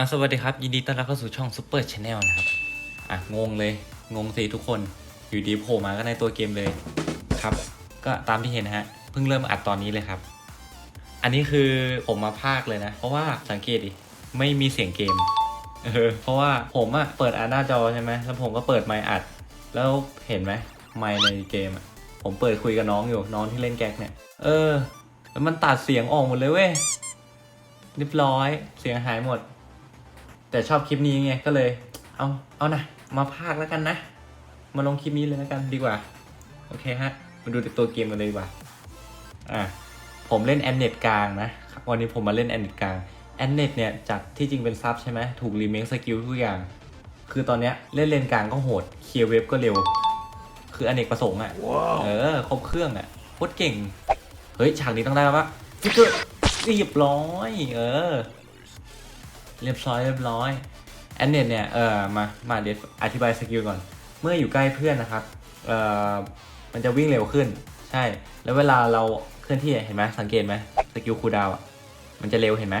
อะสวัสดีครับ ยินดีต้อนรับเข้าสู่ช่องซูเปอร์ชาแนลนะครับ อะ งงเลย งงสิทุกคนอยู่ดีโผล่มาก็ในตัวเกมเลยครับ ก็ตามที่เห็นนะฮะ เพิ่งเริ่มอัดตอนนี้เลยครับ อันนี้คือผมมาพากย์เลยนะ เพราะว่าสังเกตดิ ไม่มีเสียงเกมเออเพราะว่าผมอะเปิดอัดหน้าจอใช่ไหมแล้วผมก็เปิดไมค์อัด แล้วเห็นไหมไมค์ในเกมอะผมเปิดคุยกับน้องอยู่น้องที่เล่นแก๊กเนี่ย เออ แล้วมันตัดเสียงออกหมดเลยเว้ยเรียบร้อยเสียงหายหมด แต่ชอบคลิปนี้ไงก็เลย เอาเอานะมาพากย์แล้วกันนะ มาลงคลิปนี้เลยแล้วกันดีกว่า โอเคฮะ มาดูตัวเกมกันเลยดีกว่า อะผมเล่นแอนเน็ตกลางนะวันนี้ผมมาเล่นแอนเน็ตกลางแอนเน็ตเนี่ยจากที่จริงเป็นซับใช่ไหมถูกรีเมคสกิลทุกอย่าง คือตอนเนี้ยเล่นเลนกลางก็โหดเคลียร์เว็บก็เร็ว คืออเนกประสงค์อะ เออ ครบเครื่องอะโคตรเก่ง เฮ้ย ฉากนี้ต้องได้แล้วปะฟิกเกอร์เรียบร้อย เออ เรียบร้อยเรียบร้อยแอนเนตเนี่ยเออมามาเดี๋ยวอธิบายสกิลก่อน เมื่ออยู่ใกล้เพื่อนนะครับเออมันจะวิ่งเร็วขึ้น ใช่ แล้วเวลาเราเคลื่อนที่เห็นไหมสังเกตไหมสกิลคูดาวอะมันจะเร็วเห็นไหม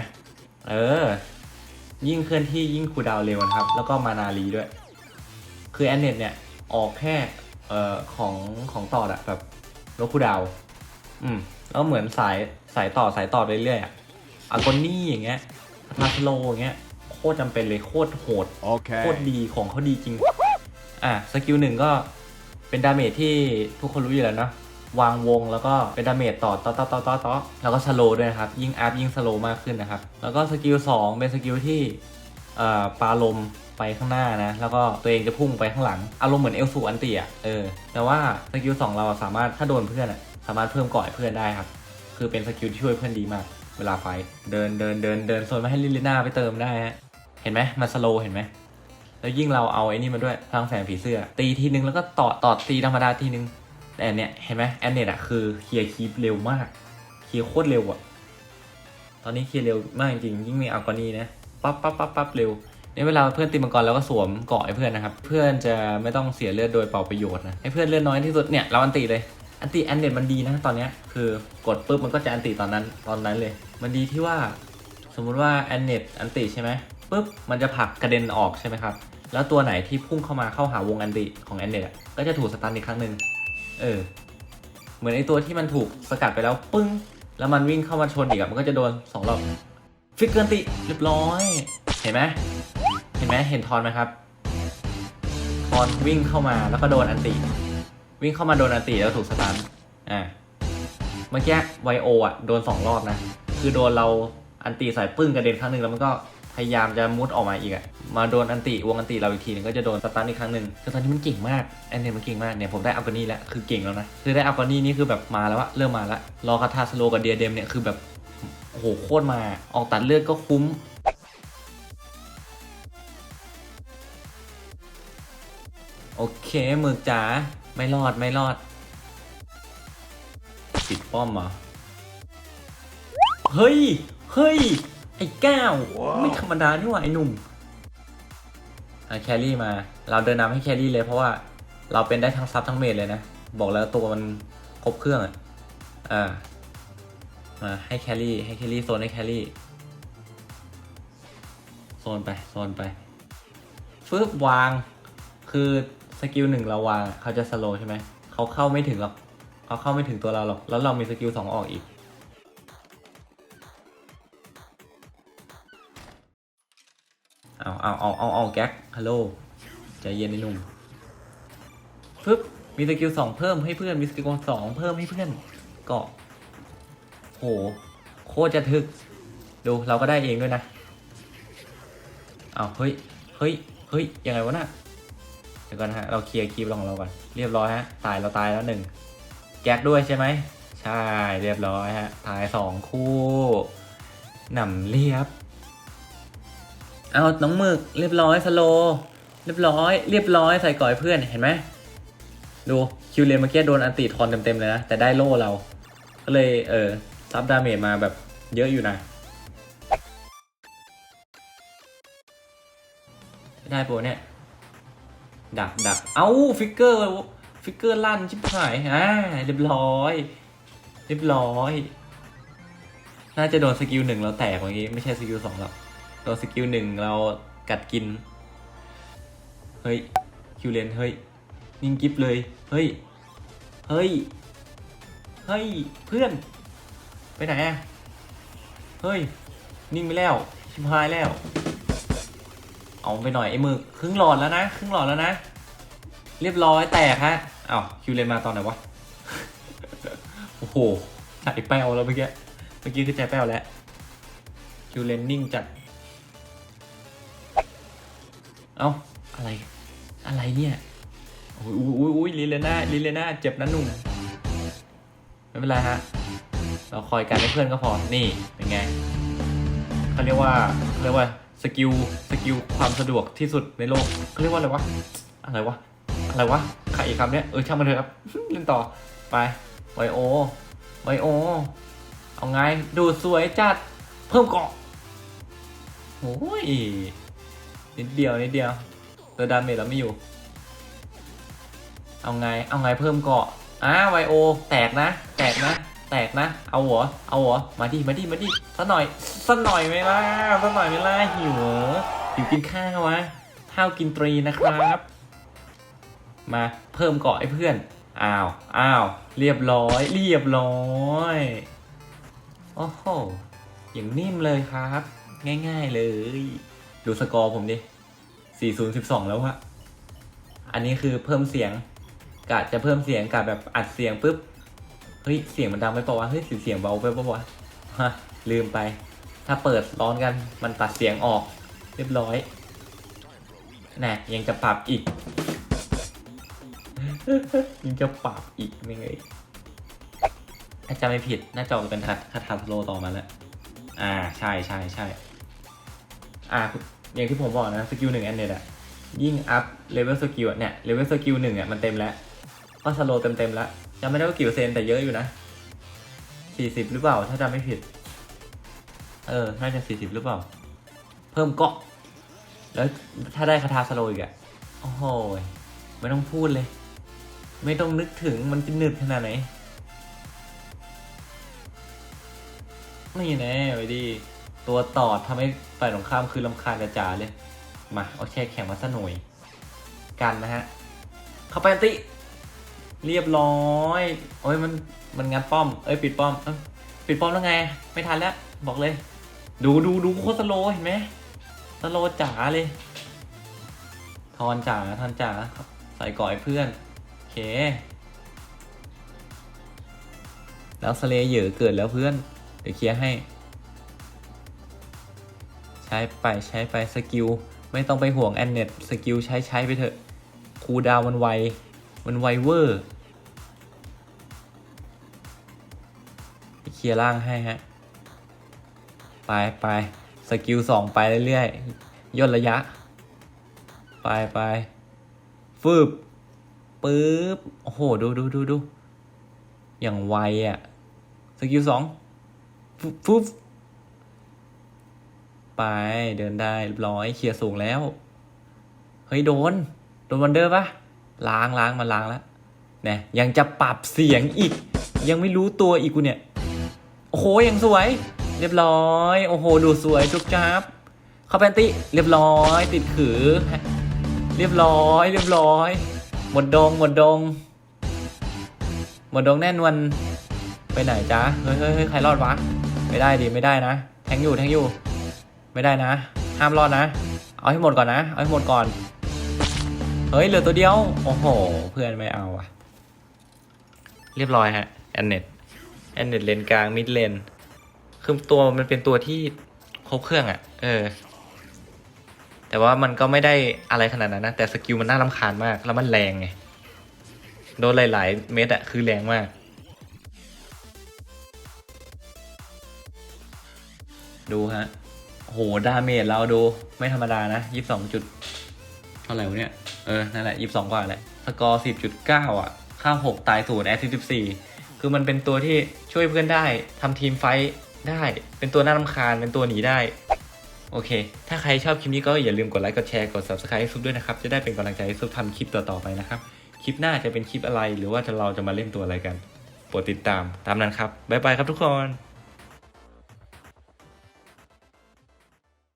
เออ ยิ่งเคลื่อนที่ยิ่งคูดาวเร็วนะครับ แล้วก็มานารีด้วย คือแอนเนตเนี่ยออกแค่เอ่อของของต่ออะแบบลบคูดาว อืมแล้วเหมือนสายสายต่อสายต่อเรื่อยๆอะอากอนี่อย่างเงี้ย พาสโลอย่างเงี้ยโคตรจำเป็นเลยโคตรโหดโคตร Okay. ดีของเขาดีจริง อะสกิลหนึ่งก็เป็นดาเมจที่ทุกคนรู้อยู่แล้วเนอะวางวงแล้วก็เป็นดาเมจต่อต่อต่อต่อต่อต่อแล้วก็สโลด้วยนะครับ ยิ่งอัพยิ่งสโลมากขึ้นนะครับ แล้วก็สกิลสองเป็นสกิลที่เอ่อปาลมไปข้างหน้านะ แล้วก็ตัวเองจะพุ่งไปข้างหลัง อารมณ์เหมือนเอลสูอันติอะเออ แต่ว่าสกิลสองเราอะสามารถถ้าโดนเพื่อนอะสามารถเพิ่มเกาะให้เพื่อนได้ครับ คือเป็นสกิลที่ช่วยเพื่อนดีมาก เวลาไฟเดินเดินเดินเดินโซนมาให้ลิลิน่าไปเติมได้ฮะเห็นไหมมันสโลเห็นไหมแล้วยิ่งเราเอาไอ้นี่มาด้วยพลังแสงผีเสื้อ ตีทีนึงแล้วก็ต่อต่อตีธรรมดาทีนึงแต่อันเนี้ยเห็นไหมแอนเนตอะคือเคลียร์คีปเร็วมากเคลียร์โคตรเร็วอะตอนนี้เคลียร์เร็วมากจริงยิ่งมีอัลกอนีนะปั๊บปั๊บปั๊บปั๊บเร็วเนี่เวลาเพื่อนตีมังกรแล้วก็สวมเกาะให้เพื่อนนะครับ เพื่อนจะไม่ต้องเสียเลือดโดยเปล่าประโยชน์นะให้เพื่อนเลือดน้อยที่สุดเนี่ยเราอันตีเลย อันตีแอนเน็ตมันดีนะตอนเนี้ยคือกดปุ๊บมันก็จะอันตีตอนนั้นตอนนั้นเลย มันดีที่ว่าสมมุติว่าแอนเน็ตอันติใช่ไหมปุ๊บมันจะผลักกระเด็นออกใช่ไหมครับ แล้วตัวไหนที่พุ่งเข้ามาเข้าหาวงอันติของแอนเน็ตอะก็จะถูกสตันอีกครั้งหนึ่งเออ เหมือนไอตัวที่มันถูกสกัดไปแล้วปึ้ง แล้วมันวิ่งเข้ามาชนอีกมันก็จะโดนสองรอบฟิกเกอร์อันติเรียบร้อย เห็นไหมเห็นไหมเห็นทอนไหมครับทอนวิ่งเข้ามาแล้วก็โดนอันติ วิ่งเข้ามาโดนอันติแล้วถูกสตันอ่าเมื่อกี้ไวโออะโดนสองรอบนะ คือโดนเราอันตีใส่ปึ้งกระเด็นครั้งหนึ่งแล้วมันก็พยายามจะมุดออกมาอีกอะมาโดนอันติวงอันติเราอีกทีหนึงก็จะโดนสตันอีกครั้งหนึ่งคือตอนนี้มันเก่งมากแอนเนมันเก่งมากเนี่ยผมได้อัลกอนี่แล้วคือเก่งแล้วนะคือได้อัลกอนี่นี่คือแบบมาแล้วอะเริ่มมาแล้วรอคาทาสโลกับเดียเดมเนี่ยคือแบบโอ้โหโคตรมาออกตัดเลือดก็คุ้มโอเคหมึกจ๋า ไม่รอดไม่รอดปิดป้อมเหรอเฮ้ย เฮ้ย ไอ้แก้วไม่ธรรมดานี่หว่าไอ้หนุ่มอะแครี่มา เราเดินนำให้แครี่เลยเพราะว่าเราเป็นได้ทั้งซับทั้งเมดเลยนะ บอกแล้วตัวมันครบเครื่องอะอ่ามาให้แครี่ให้แครี่โซนให้แครี่โซนไปโซนไปฟึบวาง คือ สกิลหนึ่งเราวางเขาจะสโลใช่ไหมเขาเข้าไม่ถึงหรอกเขาเข้าไม่ถึงตัวเราหรอก แล้วเรามีสกิลสองออกอีก เอาเอาเอาเอาเอาแก๊กฮัลโหลใจเย็นไอ้หนุ่มปึ๊บมีสกิลสองเพิ่มให้เพื่อนมีสกิลสองเพิ่มให้เพื่อนเกาะโหโคตรจะถึก ดูเราก็ได้เองด้วยนะเอาเฮ้ยเฮ้ยเฮ้ยยังไงวะน่ะ เดี๋ยวก่อนฮะ เราเคลียร์คีบของเราก่อน เรียบร้อยฮะ ตายเราตายแล้วหนึ่งแก๊กด้วยใช่ไหม ใช่ เรียบร้อยฮะ ตายสองคู่หนำเรียบ เอาน้องหมึก เรียบร้อยสโล เรียบร้อย เรียบร้อยใส่ก่อยเพื่อน เห็นไหม ดูคิวเลนเมื่อกี้โดนอันติทอนเต็มๆเลยนะ แต่ได้โล่เรา ก็เลยเออซับดาเมจมาแบบเยอะอยู่นะได้โปะวะเนี่ย ดักดักเอ้าฟิกเกอร์ฟิกเกอร์ลั่นชิบหายอ่าเรียบร้อย เรียบร้อย น่าจะโดนสกิลหนึ่งแล้วแตกเมื่อกี้ ไม่ใช่สกิลสองหรอกตัวสกิลหนึ่งเรากัดกิน เฮ้ย คิวเลนเฮ้ย นิ่งกิฟเลย เฮ้ย เฮ้ย เฮ้ย เพื่อน ไปไหนอะเฮ้ย นิ่งไปแล้ว ชิบหายแล้ว เอาไปหน่อยไอ้มือครึ่งหลอดแล้วนะครึ่งหลอดแล้วนะ เรียบร้อยแตกฮะอ้าวคิวเลนมาตอนไหนวะโอ้โหใจแป้วแล้วเมื่อกี้เมื่อกี้คือใจแป้วแล้วคิวเลนนิ่งจัดเอ้าอะไรอะไรเนี่ยโอ้ยอุ้ยอุ้ยลิเลน่าลิเลน่าเจ็บนะหนุ่มไม่เป็นไรฮะเราคอยกันให้เพื่อนก็พอนี่เป็นไงเขาเรียกว่าเรียกว่า สกิลสกิลความสะดวกที่สุดในโลกเขาเรียกว่าอะไรวะอะไรวะอะไรวะใครอีกคำเนี้ยเออช่างมันเถอะครับเล่นต่อไปไวโอไวโอ เอาไงดูสวยจัดเพิ่มเกาะโอ้ยนิดเดียวนิดเดียวตัวดาเมจเราไม่อยู่ เอาไงเอาไงเพิ่มเกาะอ่าไวโอ แตกนะ แตกนะ แตกนะ เอาหัวเอาหัวมาดิ มาดิ มาดิสักหน่อยสักหน่อยไหมล่ะสักหน่อยไหมล่ะหิวเหรอหิวกินข้าววะข้าวกินตรีนะครับ มาเพิ่มเกาะให้เพื่อน อ้าว อ้าว เรียบร้อย เรียบร้อย โอ้โห อย่างนิ่มเลยครับ ง่าย ๆเลย ดูสกอร์ผมดิ4012 แล้วอะอันนี้คือเพิ่มเสียงกะจะเพิ่มเสียงกะแบบอัดเสียงปุ๊บ ฮ้ยเสียงมันดังไปปล่าวะเฮ้ยเสียงเบาไปปล่าวะฮะลืมไป ถ้าเปิดร้อนกันมันตัดเสียงออกเรียบร้อยน่ะยังจะปรับอีก ยังจะปรับอีกไม่ไงถ้าจำไม่ผิดน่าจะอเป็นคาคาถาสโลต่อมาแล้ว อ่าใช่ใช่ใช่อ่าอย่างที่ผมบอกนะสกิลหนึ่งแอนเนตอะยิ่งอัพเลเวลสกิลเนี่ยเลเวลสกิลหนึ่งอะมันเต็มแล้วก็สโลเต็มเต็มแล้ว จำไม่ได้ว่ากี่เปอร์เซ็นต์แต่เยอะอยู่นะสี่สิบหรือเปล่า ถ้าจำไม่ผิด เออ น่าจะสี่สิบหรือเปล่า เพิ่มเกาะ แล้วถ้าได้คาถาสโลอีกอะโอ้โห ไม่ต้องพูดเลย ไม่ต้องนึกถึงมันจะหนึบขนาดไหน นี่แน่ไปดิตัวตอดทำให้ฝ่ายตรงข้ามคือลำคาญจ๋าเลย มา เอาแช่แข็งมาซะหน่อย กันนะฮะ เข้าไปติ เรียบร้อยโอ้ยมันมันงัดป้อม เอ้ยปิดป้อมอปิดป้อมแล้วไง ไม่ทันแล้ว บอกเลย ดูดูดูโคตรสโลเห็นไหมสโลจ๋าเลย ทอนจ๋าทอนจ๋าใส่ก่อยเพื่อน โอเค แล้วสเลเยอร์เกิดแล้วเพื่อน เดี๋ยวเคลียร์ให้ ใช้ไปใช้ไปสกิล ไม่ต้องไปห่วงแอนเน็ตสกิลใช้ใช้ไปเถอะ คูดาวมันไว มันไวเวอร์เคลียร์ล่างให้ฮะ ไปไปสกิลสองไปเรื่อยๆย่นระยะ ไปไปฟืบปึ๊บ โอ้โห ดูดูดูดูอย่างไวอะ่ะสกิลสองฟึบฟึบไปเดินได้ร้อยเคลียร์สูงแล้ว เฮ้ย โดน โดนวันเดอร์ปะ ล้างล้างมาล้างแล้วเนี่ยยังจะปรับเสียงอีก ยังไม่รู้ตัวอีกกูเนี่ย โอ้โหยังสวย เรียบร้อย โอ้โห ดูสวยจุกจับเข้าแปนติเรียบร้อย ติดขือ เรียบร้อย เรียบร้อย หมดดง หมดดง หมดดงแน่นวันไปไหนจ๊ะเฮ้ยเฮ้ยเฮ้ยใครรอดวะ ไม่ได้ดิไม่ได้นะ แทงอยู่แทงอยู่ ไม่ได้นะ ห้ามรอดนะ เอาให้หมดก่อนนะ เอาให้หมดก่อน เฮ้ยเหลือตัวเดียว โอ้โห เพื่อนไม่เอาอะเรียบร้อยฮะแอนเน็ตแอนเน็ตเลนกลางมิดเลนคือตัวมันเป็นตัวที่ครบเครื่องอะเออ แต่ว่ามันก็ไม่ได้อะไรขนาดนั้นนะ แต่สกิลมันน่ารำคาญมาก แล้วมันแรงไง โดนหลาย ๆ เม็ดอะคือแรงมากดูฮะ โห ดาเมจเราดู ไม่ธรรมดานะยี่สิบสองจุด ท่าไหร่วะเนี่ย เออ นั่นแหละยี่สิบสองกว่าแหละ สกอร์สิบจุดเก้าอะค่าหกตายศูนย์แอสซิสิบสี่คือมันเป็นตัวที่ช่วยเพื่อนได้ทำทีมไฟท์ได้ เป็นตัวน่ารำคาญ เป็นตัวหนีได้ โอเค ถ้าใครชอบคลิปนี้ก็อย่าลืมกดไลค์ กดแชร์ กด subscribe ให้ซุปด้วยนะครับ จะได้เป็นกำลังใจให้ซุปทำคลิปต่อๆไปนะครับ คลิปหน้าจะเป็นคลิปอะไร หรือว่าจะเราจะมาเล่นตัวอะไรกัน โปรดติดตาม ตามนั้นครับ บ๊ายบายครับทุกคน